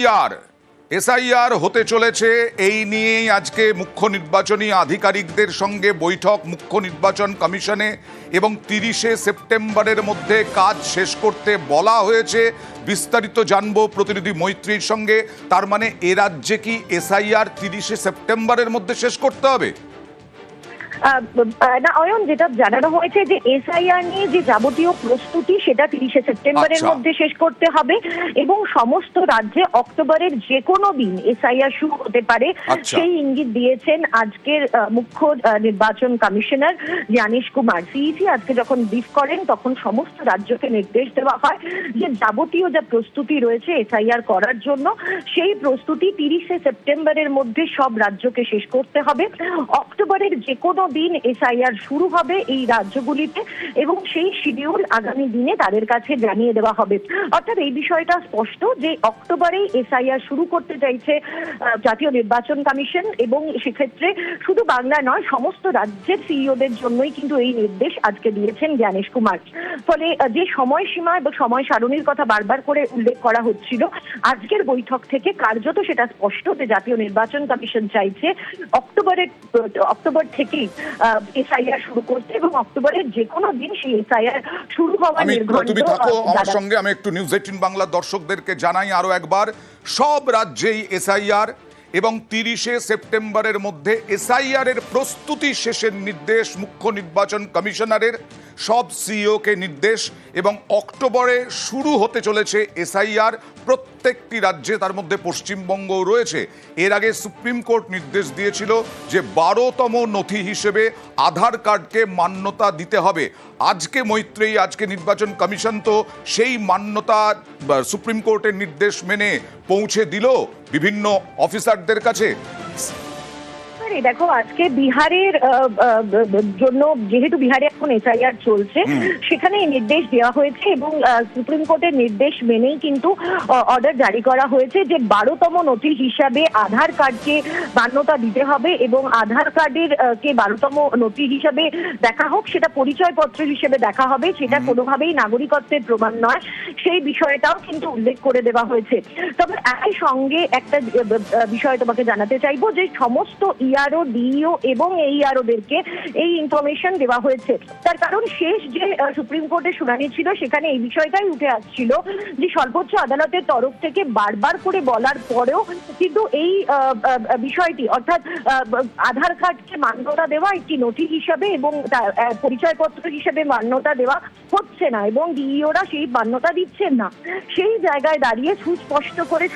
SIR. SIR হতে চলেছে, এই নিয়েই আজকে মুখ্য নির্বাচনী আধিকারিকদের সঙ্গে বৈঠক, মুখ্য নির্বাচন কমিশনে, এবং তিরিশে সেপ্টেম্বরের মধ্যে কাজ শেষ করতে বলা হয়েছে। বিস্তারিত জানব প্রতিনিধি মৈত্রীর সঙ্গে, তার মানে এ রাজ্যে কি এসআইআর তিরিশে সেপ্টেম্বরের মধ্যে শেষ করতে হবে? না অয়ন যেটা জানানো হয়েছে যে এসআইআর নিয়ে যে যাবতীয় প্রস্তুতি সেটা তিরিশে সেপ্টেম্বরের আচ্ছা। মধ্যে শেষ করতে হবে এবং সমস্ত রাজ্যে অক্টোবরের যে কোনো দিন এসআইআর শুরু হতে পারে আচ্ছা। সেই ইঙ্গিত দিয়েছেন আজকের মুখ্য নির্বাচন কমিশনার জ্ঞানেশ কুমার সিইসি আজকে যখন ব্রিফ করেন তখন সমস্ত রাজ্যকে নির্দেশ দেওয়া হয় যে যাবতীয় যা প্রস্তুতি রয়েছে এসআইআর করার জন্য সেই প্রস্তুতি তিরিশে সেপ্টেম্বরের মধ্যে সব রাজ্যকে শেষ করতে হবে অক্টোবরের যে কোনো দিন এসআইআর শুরু হবে এই রাজ্যগুলিতে এবং সেই শিডিউল আগামী দিনে তাদের কাছে জানিয়ে দেওয়া হবে। অর্থাৎ এই বিষয়টা স্পষ্ট যে অক্টোবরেই এসআইআর শুরু করতে চাইছে জাতীয় নির্বাচন কমিশন এবং সেক্ষেত্রে শুধু বাংলা নয়, সমস্ত রাজ্যের সিইওদের জন্যই কিন্তু এই নির্দেশ আজকে দিয়েছেন জ্ঞানেশ কুমার। ফলে যে সময়সীমা এবং সময় সারণীর কথা বারবার করে উল্লেখ করা হচ্ছিল, আজকের বৈঠক থেকে কার্যত সেটা স্পষ্ট যে জাতীয় নির্বাচন কমিশন চাইছে অক্টোবরের, অক্টোবর থেকেই এসআইআর শুরু করছে এবং অক্টোবরের যে কোনো দিন সেই এসআইআর শুরু হওয়ার তুমি থাকো আমার সঙ্গে আমি একটু নিউজ এইটিন বাংলা দর্শকদেরকে জানাই আরও একবার। সব রাজ্যেই এসআইআর এবং তিরিশে সেপ্টেম্বরের মধ্যে এসআইআর এর প্রস্তুতি শেষের নির্দেশ মুখ্য নির্বাচন কমিশনারের সব সিইওকে নির্দেশ এবং অক্টোবরে শুরু হতে চলেছে এসআইআর। প্রত্যেকটি রাজ্যে তার মধ্যে পশ্চিমবঙ্গও রয়েছে। এর আগে সুপ্রিম কোর্ট নির্দেশ দিয়েছিল যে বারোতম নথি হিসেবে আধার কার্ডকে মান্যতা দিতে হবে। আজকে মৈত্রেয়ী, আজকে নির্বাচন কমিশন তো সেই মান্যতা সুপ্রিম কোর্টের নির্দেশ মেনে পৌঁছে দিল বিভিন্ন অফিসারদের কাছে। আরে দেখো আজকে বিহারের জন্য যেহেতু বিহারে এখন এসআইআর চলছে সেখানে নির্দেশ দেওয়া হয়েছে এবং সুপ্রিম কোর্টের নির্দেশ মেনেই কিন্তু অর্ডার জারি করা হয়েছে যে বারোতম নথি হিসাবে আধার কার্ডকে মান্যতা দিতে হবে এবং আধার কার্ডের কে বারোতম নথি হিসাবে দেখা হোক সেটা পরিচয়পত্র হিসেবে দেখা হবে সেটা কোনোভাবেই নাগরিকত্বের প্রমাণ নয়। সেই বিষয়টাও কিন্তু উল্লেখ করে দেওয়া হয়েছে। তবে একই সঙ্গে একটা বিষয় তোমাকে জানাতে চাইব যে সমস্ত ইআরও ডিইও এবং এইআরওদেরকে এই ইনফরমেশন দেওয়া হয়েছে। তার কারণ শেষ যে সুপ্রিম কোর্টের শুনানি ছিল, সেখানে এই বিষয়টাই উঠে আসছিল যে সর্বোচ্চ আদালতের তরফ থেকে বারবার করে বলার পরেও কিন্তু এই বিষয়টি, অর্থাৎ আধার কার্ডকে মান্যতা দেওয়া একটি নথি হিসাবে এবং পরিচয়পত্র হিসেবে মান্যতা দেওয়া হচ্ছে না এবং ডিইওরা সেই মান্যতা দিচ্ছেন না। সেই জায়গায় দাঁড়িয়ে সুস্পষ্ট করে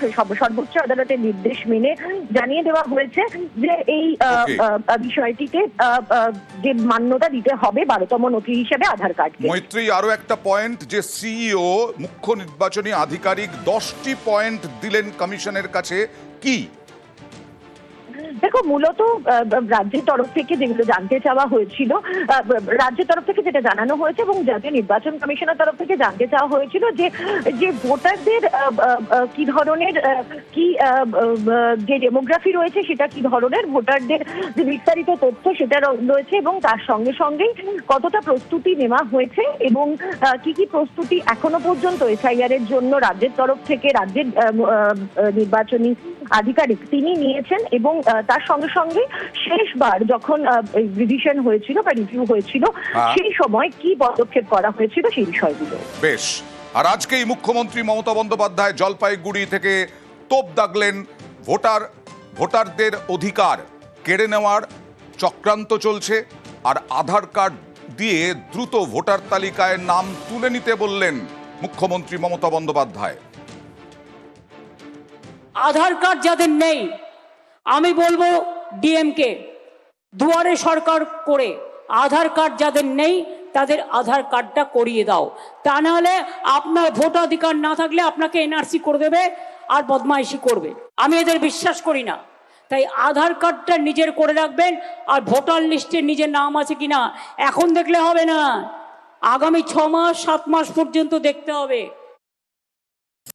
সর্বোচ্চ আদালতের নির্দেশ মেনে জানিয়ে দেওয়া হয়েছে যে এই বিষয়টিতে যে মান্যতা দিতে হবে বারোতম নথি হিসেবে আধার কার্ডকে। মৈত্রী আরও একটা পয়েন্ট যে সিইও মুখ্য নির্বাচনী আধিকারিক দশটি পয়েন্ট দিলেন কমিশনের কাছে। কি? দেখো, মূলত রাজ্যের তরফ থেকে যেগুলো জানতে চাওয়া হয়েছিল রাজ্যের তরফ থেকে যেটা জানানো হয়েছে এবং জাতীয় নির্বাচন কমিশনের তরফ থেকে জানতে চাওয়া হয়েছিল যে যে ভোটারদের কি ধরনের কি যে ডেমোগ্রাফি রয়েছে সেটা কি ধরনের, ভোটারদের যে বিস্তারিত তথ্য সেটা রয়েছে এবং তার সঙ্গে সঙ্গেই কতটা প্রস্তুতি নেওয়া হয়েছে এবং কি কি প্রস্তুতি এখনও পর্যন্ত এসআইআর এর জন্য রাজ্যের তরফ থেকে, রাজ্যের নির্বাচনী আধিকারিক তিনি নিয়েছেন এবং তার সঙ্গে সঙ্গে শেষবার যখন রিভিশন হয়েছিল বা রিভিউ হয়েছিল হ্যাঁ। সেই সময় কি পদক্ষেপ করা হয়েছিল সেই বিষয়গুলো? বেশ। আর আজকেই মুখ্যমন্ত্রী মমতা বন্দ্যোপাধ্যায় জলপাইগুড়ি থেকে তোপ দাগলেন ভোটার ভোটারদের অধিকার কেড়ে নেওয়ার চক্রান্ত চলছে আর আধার কার্ড দিয়ে দ্রুত ভোটার তালিকায় নাম তুলে নিতে বললেন মুখ্যমন্ত্রী মমতা বন্দ্যোপাধ্যায়। আধার কার্ড যাদের নেই, আমি বলব ডিএমকে দুয়ারে সরকার করে আধার কার্ড যাদের নেই, তাদের আধার কার্ডটা করিয়ে দাও। তা নাহলে আপনার ভোটাধিকার না থাকলে আপনাকে এনআরসি করে দেবে আর বদমাইশি করবে। আমি এদের বিশ্বাস করি না। তাই আধার কার্ডটা নিজের করে রাখবেন আর ভোটার লিস্টে নিজের নাম আছে কিনা, এখন দেখলে হবে না। আগামী ছ মাস, সাত মাস পর্যন্ত দেখতে হবে।